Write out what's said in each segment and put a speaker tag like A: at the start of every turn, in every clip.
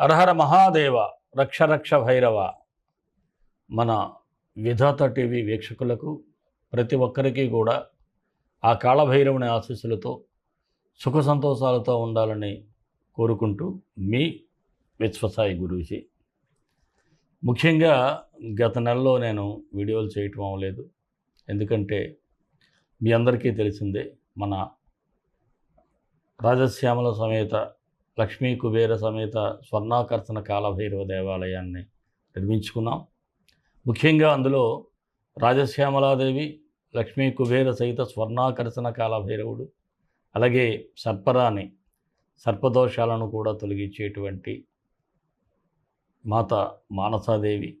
A: అర్హర మహాదేవ రక్ష రక్ష భైరవ మన విధాత టీవీ వీక్షకులకు ప్రతి ఒక్కరికి కూడా ఆ కాళభైరవుని ఆశీస్సులతో సుఖ సంతోషాలతో ఉండాలని కోరుకుంటూ మీ విశ్వసాయి గురూజీ. ముఖ్యంగా గత నెలలో నేను వీడియోలు చేయటం అవ్వలేదు. ఎందుకంటే మీ అందరికీ తెలిసిందే మన రాజశ్యామల సమేత లక్ష్మీ కుబేర సమేత స్వర్ణాకర్షణ కాలభైరవ దేవాలయాన్ని నిర్మించుకున్నాం. ముఖ్యంగా అందులో రాజశ్యామలాదేవి లక్ష్మీ కుబేర సహిత స్వర్ణాకర్షణ కాలభైరవుడు అలాగే సర్పరాని సర్పదోషాలను కూడా తొలగించేటువంటి మాత మానసాదేవి.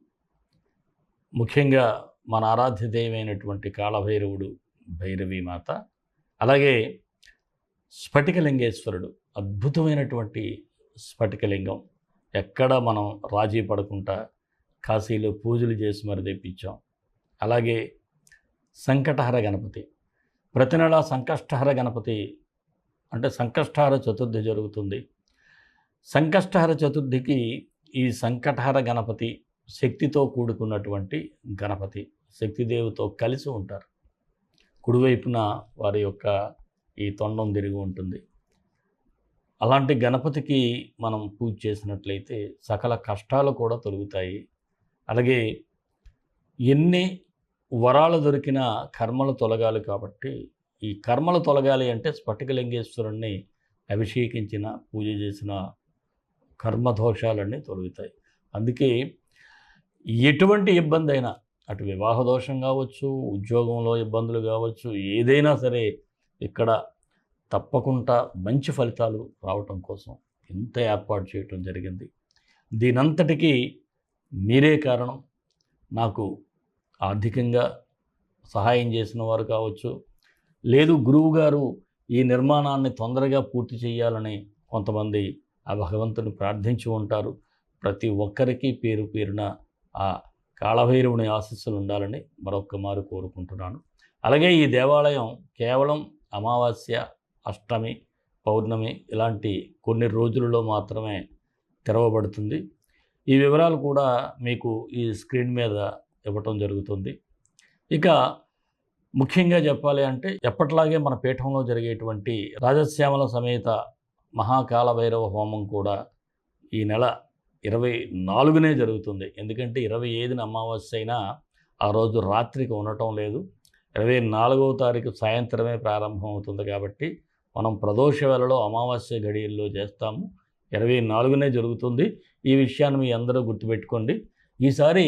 A: ముఖ్యంగా మన ఆరాధ్య దైవమైనటువంటి కాళభైరవుడు భైరవి మాత అలాగే స్ఫటికలింగేశ్వరుడు. అద్భుతమైనటువంటి స్ఫటికలింగం. ఎక్కడ మనం రాజీ పడకుండా కాశీలో పూజలు చేసి మరి తెప్పించాం. అలాగే సంకటహర గణపతి. ప్రతి నెల సంకష్టహర గణపతి అంటే సంకష్టహర చతుర్థి జరుగుతుంది. సంకష్టహర చతుర్థికి ఈ సంకటహర గణపతి శక్తితో కూడుకున్నటువంటి గణపతి శక్తిదేవితో కలిసి ఉంటారు. కుడివైపున వారి యొక్క ఈ తొండం తిరిగి ఉంటుంది. అలాంటి గణపతికి మనం పూజ చేసినట్లయితే సకల కష్టాలు కూడా తొలుగుతాయి. అలాగే ఎన్ని వరాలు దొరికిన కర్మలు తొలగాలి కాబట్టి ఈ కర్మలు తొలగాలి అంటే స్ఫటికలింగేశ్వరుణ్ణి అభిషేకించిన పూజ చేసిన కర్మదోషాలన్నీ తొలగుతాయి. అందుకే ఎటువంటి ఇబ్బంది అయినా అటు వివాహ దోషం కావచ్చు ఉద్యోగంలో ఇబ్బందులు కావచ్చు ఏదైనా సరే ఇక్కడ తప్పకుండా మంచి ఫలితాలు రావటం కోసం ఇంత ఏర్పాటు చేయటం జరిగింది. దీనంతటికీ మీరే కారణం. నాకు ఆర్థికంగా సహాయం చేసిన వారు కావచ్చు. లేదు గురువు గారు ఈ నిర్మాణాన్ని తొందరగా పూర్తి చేయాలని కొంతమంది ఆ భగవంతుని ప్రార్థించి ఉంటారు. ప్రతి ఒక్కరికి పేరు పేరున ఆ కాళభైరవుని ఆశీస్సులు ఉండాలని మరొక్క మారు కోరుకుంటున్నాను. అలాగే ఈ దేవాలయం కేవలం అమావాస్య అష్టమి పౌర్ణమి ఇలాంటి కొన్ని రోజులలో మాత్రమే తెరవబడుతుంది. ఈ వివరాలు కూడా మీకు ఈ స్క్రీన్ మీద ఇవ్వటం జరుగుతుంది. ఇక ముఖ్యంగా చెప్పాలి అంటే ఎప్పట్లాగే మన పీఠంలో జరిగేటువంటి రాజశ్యామల సమేత మహాకాల భైరవ హోమం కూడా ఈ నెల ఇరవై నాలుగునే జరుగుతుంది. ఎందుకంటే ఇరవై ఐదున అమావాస్య అయినా ఆ రోజు రాత్రికి ఉండటం లేదు. ఇరవై నాలుగవ తారీఖు సాయంత్రమే ప్రారంభం అవుతుంది కాబట్టి మనం ప్రదోష వేళలో అమావాస్య గడియల్లో చేస్తాము. ఇరవై నాలుగునే జరుగుతుంది. ఈ విషయాన్ని మీ అందరూ గుర్తుపెట్టుకోండి. ఈసారి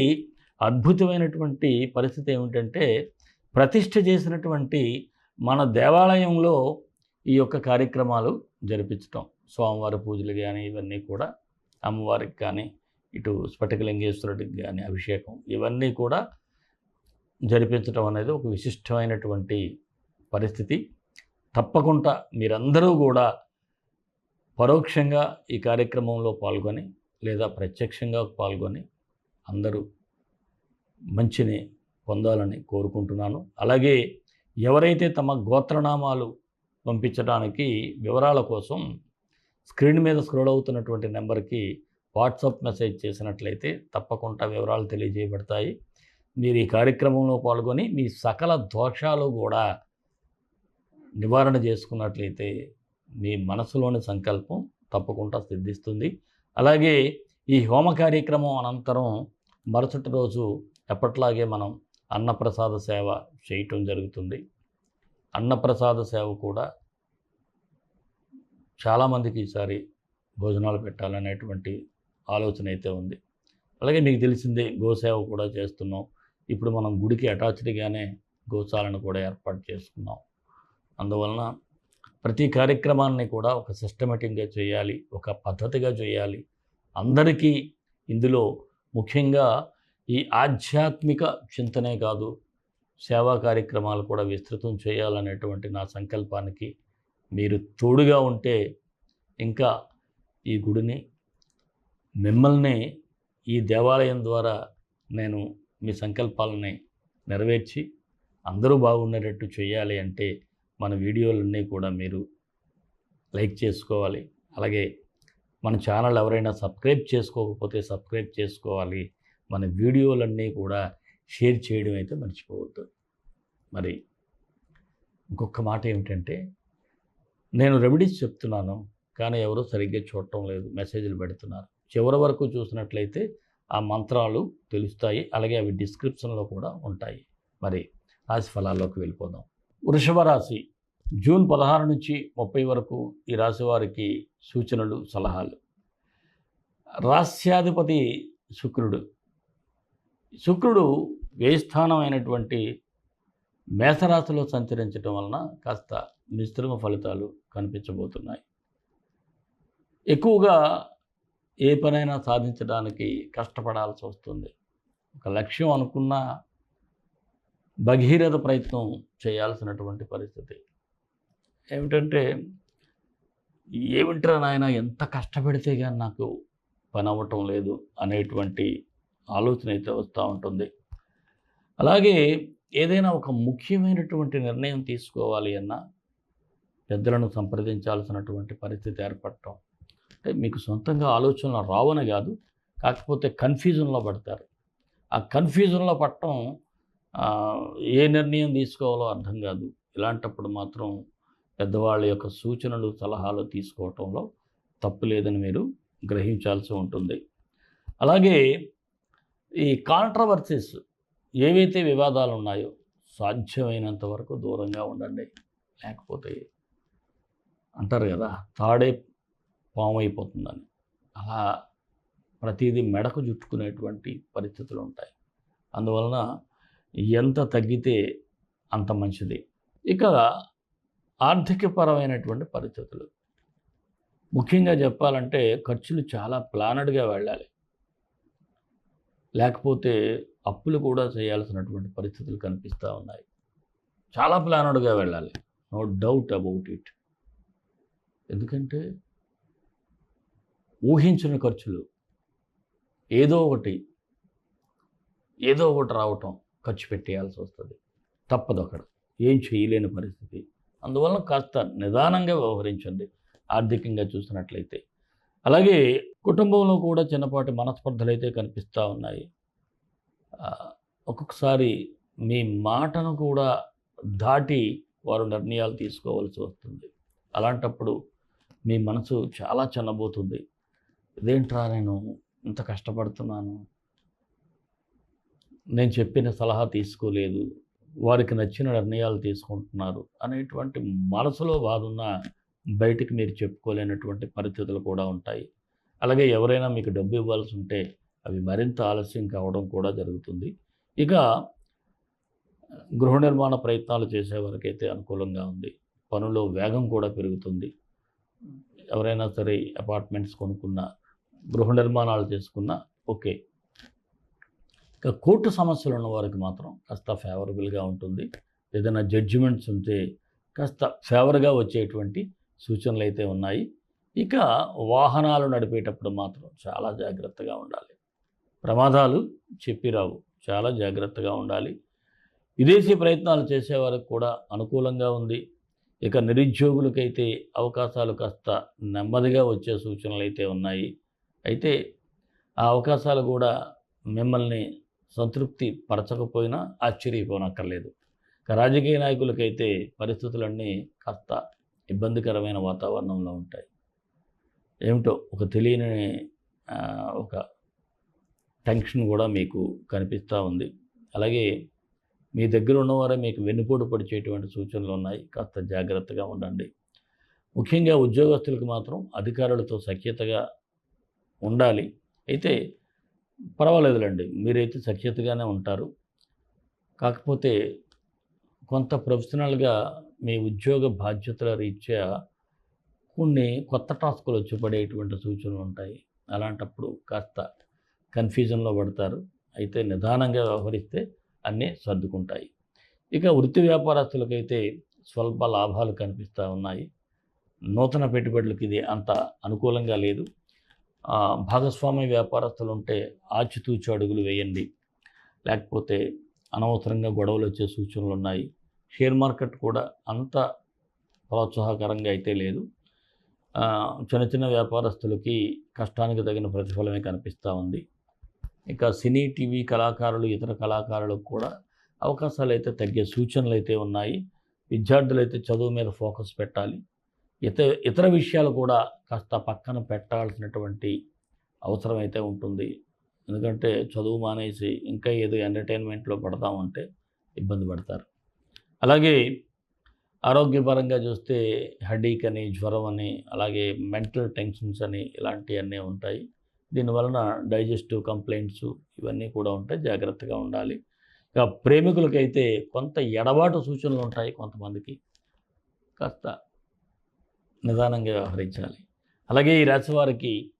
A: అద్భుతమైనటువంటి పరిస్థితి ఏమిటంటే ప్రతిష్ఠ చేసినటువంటి మన దేవాలయంలో ఈ యొక్క కార్యక్రమాలు జరిపించటం. స్వామివారి పూజలు కానీ ఇవన్నీ కూడా అమ్మవారికి కానీ ఇటు స్ఫటికలింగేశ్వరుడికి కానీ అభిషేకం ఇవన్నీ కూడా జరిపించడం అనేది ఒక విశిష్టమైనటువంటి పరిస్థితి. తప్పకుండా మీరందరూ కూడా పరోక్షంగా ఈ కార్యక్రమంలో పాల్గొని లేదా ప్రత్యక్షంగా పాల్గొని అందరూ మంచిని పొందాలని కోరుకుంటున్నాను. అలాగే ఎవరైతే తమ గోత్రనామాలు పంపించడానికి వివరాల కోసం స్క్రీన్ మీద స్క్రోల్ అవుతున్నటువంటి నెంబర్కి వాట్సాప్ మెసేజ్ చేసినట్లయితే తప్పకుండా వివరాలు తెలియజేయబడతాయి. మీరు ఈ కార్యక్రమంలో పాల్గొని మీ సకల దోషాలు కూడా నివారణ చేసుకున్నట్లయితే మీ మనసులోని సంకల్పం తప్పకుండా సిద్ధిస్తుంది. అలాగే ఈ హోమ కార్యక్రమం అనంతరం మరుసటి రోజు ఎప్పట్లాగే మనం అన్నప్రసాద సేవ చేయటం జరుగుతుంది. అన్నప్రసాద సేవ కూడా చాలామందికి ఈసారి భోజనాలు పెట్టాలనేటువంటి ఆలోచన అయితే ఉంది. అలాగే మీకు తెలిసిందే గోసేవ కూడా చేస్తున్నాం. ఇప్పుడు మనం గుడికి అటాచ్డ్గానే గోశాలను కూడా ఏర్పాటు చేసుకున్నాం. అందువలన ప్రతి కార్యక్రమాన్ని కూడా ఒక సిస్టమేటిక్గా చేయాలి ఒక పద్ధతిగా చేయాలి. అందరికీ ఇందులో ముఖ్యంగా ఈ ఆధ్యాత్మిక చింతనే కాదు సేవా కార్యక్రమాలు కూడా విస్తృతం చేయాలనేటువంటి నా సంకల్పానికి మీరు తోడుగా ఉంటే ఇంకా ఈ గుడిని మిమ్మల్ని ఈ దేవాలయం ద్వారా నేను మీ సంకల్పాలని నెరవేర్చి అందరూ బాగుండేటట్టు చేయాలి అంటే మన వీడియోలన్నీ కూడా మీరు లైక్ చేసుకోవాలి. అలాగే మన ఛానల్ ఎవరైనా సబ్స్క్రైబ్ చేసుకోకపోతే సబ్స్క్రైబ్ చేసుకోవాలి. మన వీడియోలన్నీ కూడా షేర్ చేయడం అయితే మర్చిపోవద్దు. మరి ఇంకొక మాట ఏమిటంటే నేను రెమెడీస్ చెప్తున్నాను కానీ ఎవరూ సరిగ్గా చూడటం లేదు మెసేజ్లు పెడుతున్నారు. చివరి వరకు చూసినట్లయితే ఆ మంత్రాలు తెలుస్తాయి అలాగే అవి డిస్క్రిప్షన్లో కూడా ఉంటాయి. మరి రాశి ఫలాల్లోకి వెళ్ళిపోదాం. వృషభ రాశి జూన్ పదహారు నుంచి ముప్పై వరకు ఈ రాశి వారికి సూచనలు సలహాలు. రాస్యాధిపతి శుక్రుడు. శుక్రుడు వ్యయస్థానం అయినటువంటి మేషరాశిలో సంచరించడం వలన కాస్త మిశ్రమ ఫలితాలు కనిపించబోతున్నాయి. ఎక్కువగా ఏ పనైనా సాధించడానికి కష్టపడాల్సి వస్తుంది. ఒక లక్ష్యం అనుకున్న భగీరథ ప్రయత్నం చేయాల్సినటువంటి పరిస్థితి. ఏమిటంటే ఏమిట్రా నాయన ఎంత కష్టపడితే కానీ నాకు పని అవ్వటం లేదు అనేటువంటి ఆలోచన అయితే వస్తూ ఉంటుంది. అలాగే ఏదైనా ఒక ముఖ్యమైనటువంటి నిర్ణయం తీసుకోవాలి అన్నా పెద్దలను సంప్రదించాల్సినటువంటి పరిస్థితి ఏర్పడటం. అంటే మీకు సొంతంగా ఆలోచనలు రావని కాదు కాకపోతే కన్ఫ్యూజన్లో పడతారు. ఆ కన్ఫ్యూజన్లో పడటం ఏ నిర్ణయం తీసుకోవాలో అర్థం కాదు. ఇలాంటప్పుడు మాత్రం పెద్దవాళ్ళ యొక్క సూచనలు సలహాలు తీసుకోవటంలో తప్పు లేదని మీరు గ్రహించాల్సి ఉంటుంది. అలాగే ఈ కాంట్రవర్సీస్ ఏవైతే వివాదాలు ఉన్నాయో సాధ్యమైనంత వరకు దూరంగా ఉండండి. లేకపోతే అంటారు కదా తాడే పాము అయిపోతుందని అలా ప్రతిదీ మెడకు చుట్టుకునేటువంటి పరిస్థితులు ఉంటాయి. అందువలన ఎంత తగ్గితే అంత మంచిది. ఇక ఆర్థికపరమైనటువంటి పరిస్థితులు. ముఖ్యంగా చెప్పాలంటే ఖర్చులు చాలా ప్లానడ్గా వెళ్ళాలి. లేకపోతే అప్పులు కూడా చేయాల్సినటువంటి పరిస్థితులు కనిపిస్తూ ఉన్నాయి. చాలా ప్లానడ్గా వెళ్ళాలి. No doubt about it. ఎందుకంటే ఊహించిన ఖర్చులు. ఏదో ఒకటి ఏదో ఒకటి రావటం ఖర్చు పెట్టేయాల్సి వస్తుంది. తప్పదు అక్కడ. ఏం చేయలేని పరిస్థితి. అందువలన కాస్త నిదానంగా వ్యవహరించండి ఆర్థికంగా చూసినట్లయితే అలాగే కుటుంబంలో కూడా చిన్నపాటి మనస్పర్ధలు అయితే కనిపిస్తూ ఉన్నాయి. ఒక్కొక్కసారి మీ మాటను కూడా దాటి వారు నిర్ణయాలు తీసుకోవాల్సి వస్తుంది. అలాంటప్పుడు మీ మనసు చాలా చిన్నబోతుంది ఇదేంట్రా నేను ఇంత కష్టపడుతున్నాను? నేను చెప్పిన సలహా తీసుకోలేదు. వారికి నచ్చిన నిర్ణయాలు తీసుకుంటున్నారు అనేటువంటి మనసులో బాధ ఉన్న బయటికి మీరు చెప్పుకోలేనటువంటి పరిస్థితులు కూడా ఉంటాయి. అలాగే ఎవరైనా మీకు డబ్బు ఇవ్వాల్సి ఉంటే అవి మరింత ఆలస్యం కావడం కూడా జరుగుతుంది. ఇక గృహ నిర్మాణ ప్రయత్నాలు చేసేవారికైతే అనుకూలంగా ఉంది. పనులో వేగం కూడా పెరుగుతుంది. ఎవరైనా సరే అపార్ట్మెంట్స్ కొనుక్కున్నా గృహ నిర్మాణాలు చేసుకున్నా ఓకే. ఇక కోర్టు సమస్యలు ఉన్న వారికి మాత్రం కాస్త ఫేవరబుల్గా ఉంటుంది. ఏదైనా జడ్జిమెంట్స్ ఉంటే కాస్త ఫేవర్గా వచ్చేటువంటి సూచనలు అయితే ఉన్నాయి. ఇక వాహనాలు నడిపేటప్పుడు మాత్రం చాలా జాగ్రత్తగా ఉండాలి. ప్రమాదాలు చెప్పిరావు చాలా జాగ్రత్తగా ఉండాలి. విదేశీ ప్రయత్నాలు చేసేవారికి కూడా అనుకూలంగా ఉంది. ఇక నిరుద్యోగులకైతే అవకాశాలు కాస్త నెమ్మదిగా వచ్చే సూచనలు అయితే ఉన్నాయి. అయితే ఆ అవకాశాలు కూడా మిమ్మల్ని సంతృప్తి పరచకపోయినా ఆశ్చర్యపోనక్కర్లేదు. రాజకీయ నాయకులకైతే పరిస్థితులన్నీ కాస్త ఇబ్బందికరమైన వాతావరణంలో ఉంటాయి. ఏమిటో ఒక తెలియని ఒక టెన్షన్ కూడా మీకు కనిపిస్తూ ఉంది. అలాగే మీ దగ్గర ఉన్నవారే మీకు వెన్నుపోటు పడిచేటువంటి సూచనలు ఉన్నాయి. కాస్త జాగ్రత్తగా ఉండండి. ముఖ్యంగా ఉద్యోగస్తులకు మాత్రం అధికారులతో సఖ్యతగా ఉండాలి. అయితే పర్వాలేదులేండి. మీరైతే సఖ్యతగానే ఉంటారు. కాకపోతే కొంత ప్రొఫెషనల్గా మీ ఉద్యోగ బాధ్యతల రీత్యా కొన్ని కొత్త టాస్కులు వచ్చిపడేటువంటి సూచనలు ఉంటాయి. అలాంటప్పుడు కాస్త కన్ఫ్యూజన్లో పడతారు. అయితే నిదానంగా వ్యవహరిస్తే అన్నీ సర్దుకుంటాయి. ఇక వృత్తి వ్యాపారస్తులకైతే స్వల్ప లాభాలు కనిపిస్తూ ఉన్నాయి. నూతన పెట్టుబడులకు ఇది అంత అనుకూలంగా లేదు. భాగస్వామ్య వ్యాపారస్తులు ఉంటే ఆచితూచి అడుగులు వేయండి. లేకపోతే అనవసరంగా గొడవలు వచ్చే సూచనలు ఉన్నాయి. షేర్ మార్కెట్ కూడా అంత ప్రోత్సాహకరంగా అయితే లేదు. చిన్న చిన్న వ్యాపారస్తులకి కష్టానికి తగిన ప్రతిఫలమే కనిపిస్తూ ఉంది. ఇక సినీ టీవీ కళాకారులు ఇతర కళాకారులకు కూడా అవకాశాలు అయితే తగ్గే సూచనలు అయితే ఉన్నాయి. విద్యార్థులు అయితే చదువు మీద ఫోకస్ పెట్టాలి. ఇతర ఇతర విషయాలు కూడా కాస్త పక్కన పెట్టాల్సినటువంటి అవసరం అయితే ఉంటుంది. ఎందుకంటే చదువు మానేసి ఇంకా ఏదో ఎంటర్టైన్మెంట్లో పడతామంటే ఇబ్బంది పడతారు. అలాగే ఆరోగ్యపరంగా చూస్తే హెడేక్ అని జ్వరం అని అలాగే మెంటల్ టెన్షన్స్ అని ఇలాంటివన్నీ ఉంటాయి. దీనివలన డైజెస్టివ్ కంప్లైంట్స్ ఇవన్నీ కూడా ఉంటాయి జాగ్రత్తగా ఉండాలి. ఇక ప్రేమికులకైతే కొంత ఎడబాటు సూచనలు ఉంటాయి కొంతమందికి. కాస్త నిదానంగా వ్యవహరించాలి. అలాగే ఈ రాశివారికి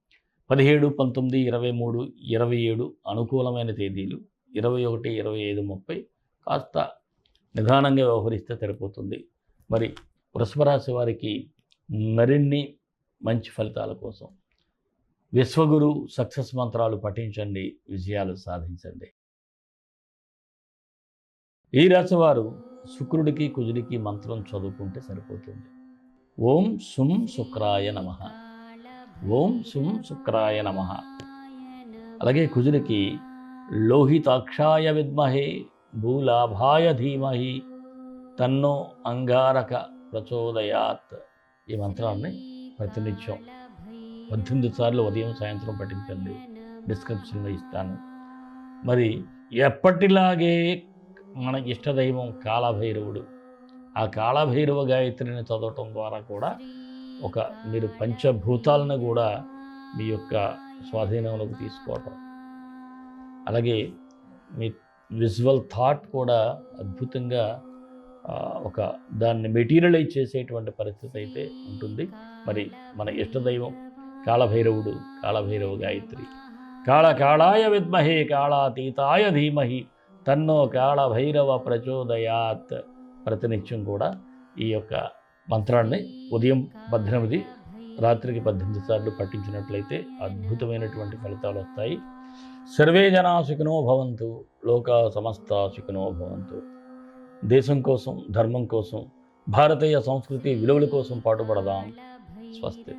A: పదిహేడు పంతొమ్మిది ఇరవై మూడు ఇరవై ఏడు అనుకూలమైన తేదీలు. ఇరవై ఒకటి ఇరవై ఐదు ముప్పై కాస్త నిదానంగా వ్యవహరిస్తే సరిపోతుంది. మరి వృషభ రాశి వారికి మరిన్ని మంచి ఫలితాల కోసం విశ్వగురు సక్సెస్ మంత్రాలు పఠించండి విజయాలు సాధించండి. ఈ రాశి వారు శుక్రుడికి కుజుడికి మంత్రం చదువుకుంటే సరిపోతుంది. ఓం సుం శుక్రాయ నమ. ఓం సుం శుక్రాయ నమ. అలాగే కుజుడికి లోహితాక్షాయ విద్మహే భూలాభాయ ధీమహి తన్నో అంగారక ప్రచోదయాత్. ఈ మంత్రాన్ని ప్రతినిత్యం పద్దెనిమిది సార్లు ఉదయం సాయంత్రం పఠించండి. డిస్క్రిప్షన్లో ఇస్తాను. మరి ఎప్పటిలాగే మన ఇష్టదైవం కాళభైరవుడు ఆ కాళభైరవ గాయత్రిని చదవటం ద్వారా కూడా ఒక మీరు పంచభూతాలను కూడా మీ యొక్క స్వాధీనంలోకి తీసుకోవటం. అలాగే మీ విజువల్ థాట్ కూడా అద్భుతంగా ఒక దాన్ని మెటీరియలైజ్ చేసేటువంటి పరిస్థితి అయితే ఉంటుంది. మరి మన ఇష్టదైవం కాళభైరవుడు కాళభైరవ గాయత్రి కాళ కాళాయ విద్మహే కాళాతీతాయ ధీమహి తన్నో కాళభైరవ ప్రచోదయాత్ ప్రతినిత్యం కూడా ఈ యొక్క మంత్రాన్ని ఉదయం పద్దెనిమిది రాత్రికి పద్దెనిమిది సార్లు పఠించినట్లయితే అద్భుతమైనటువంటి ఫలితాలు వస్తాయి. సర్వే జనా సుఖినో భవంతు లోక సమస్త సుఖినో భవంతు. దేశం కోసం ధర్మం కోసం భారతీయ సంస్కృతి విలువల కోసం పాటుపడదాం. స్వస్తి.